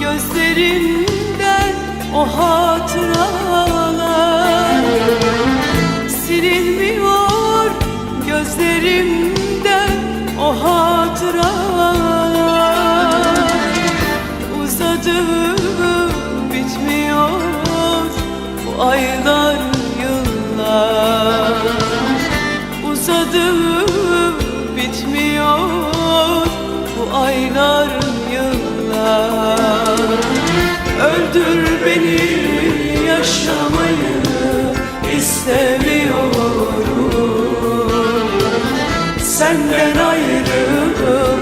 Gözlerimden o hatıralar. Silinmiyor gözlerimden o hatıralar. Uzadı bitmiyor bu aylar yıllar. Uzadı bitmiyor bu aylar Öldür beni yaşamayı istemiyorum. Senden ayrı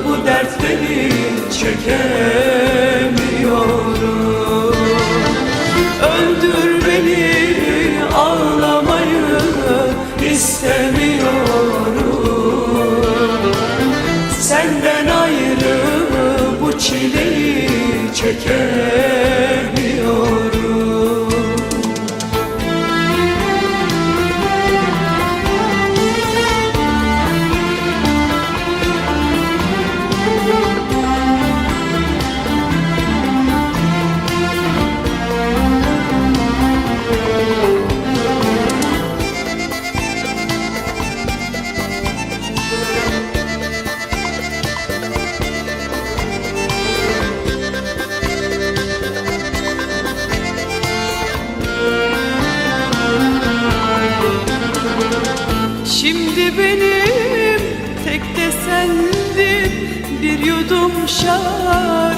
bu dertleri çekemiyorum yudum şarap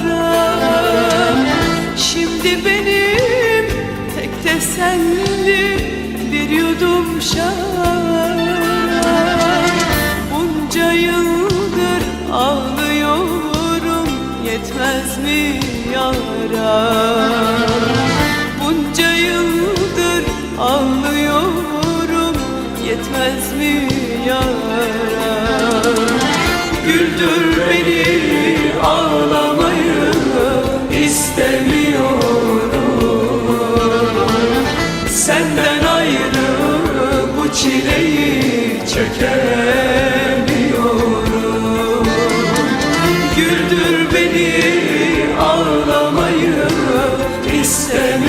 Şimdi benim tek tesendin bir yudum şarap Bunca yıldır ağlıyorum yetmez mi yara? Bunca yıldır ağlıyorum yetmez mi yara istemiyorum Senden ayrı bu çileyi çekemiyorum Güldür beni ağlamayı istemiyorum